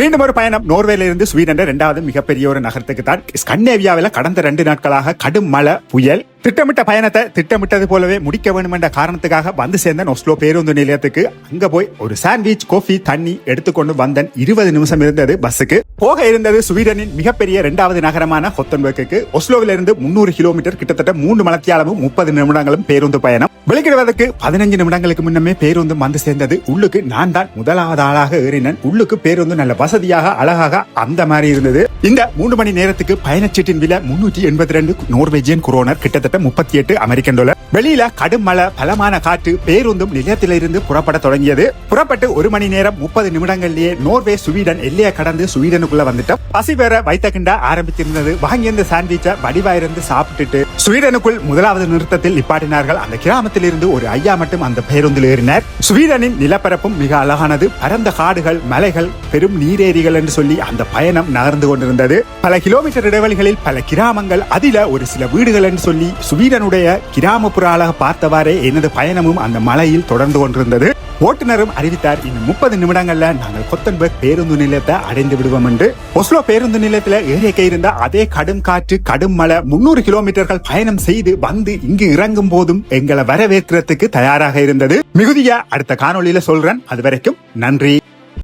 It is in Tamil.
மீண்டும் ஒரு பயணம். நோர்வேல இருந்து ஸ்வீடன் இரண்டாவது மிகப்பெரிய ஒரு நகரத்துக்கு தான் ஸ்கண்டேவியாவில் கடந்த ரெண்டு நாட்களாக கடும் மழை புயல் திட்டமிட்ட பயணத்தை திட்டமிட்டது போலவே முடிக்க வேண்டும் என்ற காரணத்துக்காக வந்து சேர்ந்தேன் ஒஸ்லோ பேருந்து நிலையத்துக்கு அங்க போய் ஒரு சாண்ட்விச் கோஃபி தண்ணி எடுத்துக்கொண்டு வந்தன். இருபது நிமிஷம் இருந்தது பஸ்ஸுக்கு. போக இருந்தது ஸ்வீடனின் மிகப்பெரிய இரண்டாவது நகரமான ஹொத்தன்பர்க்கு ஒஸ்லோவில இருந்து முன்னூறு கிலோமீட்டர் கிட்டத்தட்ட மூன்று மலத்தியாலமும் முப்பது நிமிடங்களும் பேருந்து பயணம். வெளிக்கிடுவதற்கு பதினஞ்சு நிமிடங்களுக்கு முன்னமே பேருந்து வந்து சேர்ந்தது. உள்ளுக்கு நான் தான் முதலாவது ஆளாக ஏறினேன். உள்ளுக்கு பேருந்து நல்ல வசதியாக அழகாக அந்த மாதிரி இருந்தது. இந்த மூன்று மணி நேரத்துக்கு பயணச்சீட்டின் விலை முன்னூற்றி எண்பத்தி ரெண்டு நோர்வேஜியன் குரோனர் கிட்டத்தட்ட முப்பத்தி எட்டு அமெரிக்கன் டாலர் வெளியில கடும் மழை பலமான காற்று பேருந்தும் நிலையத்திலிருந்து புறப்பட தொடங்கியது. புறப்பட்டு ஒரு மணி நேரம் முப்பது நிமிடங்களிலேயே நோர்வே ஸ்வீடன் எல்லையை கடந்து ஸ்வீடனுக்குள்ள வந்துட்டோம். பசி வேற வைத்த கிண்ட ஆரம்பித்திருந்தது. வாங்கியிருந்த சாண்ட்விச்சை வடிவாயிருந்து சாப்பிட்டுட்டு ஸ்வீடனுக்குள் முதலாவது நிறுத்தத்தில் நிப்பாட்டினார்கள். அந்த கிராமத்தில் இருந்து ஒரு ஐயா மட்டும் அந்த பேருந்தில் ஏறினார். ஸ்வீடனின் நிலப்பரப்பும் மிக அழகானது. பரந்த காடுகள் மலைகள் பெரும் நீரேரிகள் என்று சொல்லி அந்த பயணம் நகர்ந்து கொண்டிருந்தது. பல கிலோமீட்டர் இடைவெளிகளில் பல கிராமங்கள் அதில ஒரு சில வீடுகள் என்று சொல்லி சுவீடனுடைய கிராமப்புற பார்த்தவாறே எனது பயணமும் அந்த மலையில் தொடர்ந்து கொண்டிருந்தது. ஓட்டுநரும் அறிவித்தார் இன்னும் முப்பது நிமிடங்கள்ல நாங்கள் கொத்தன்பர்க் பேருந்து நிலையத்தை அடைந்து விடுவோம் என்று. ஒஸ்லோ பேருந்து நிலையத்துல ஏறியக்க இருந்த அதே கடும் காற்று கடும் மழை முன்னூறு கிலோமீட்டர்கள் பயணம் செய்து வந்து இங்கு இறங்கும் போதும் எங்களை வரவேற்கிறதுக்கு தயாராக இருந்தது. மிகுதியா அடுத்த காணொளியில சொல்றேன். அது வரைக்கும் நன்றி.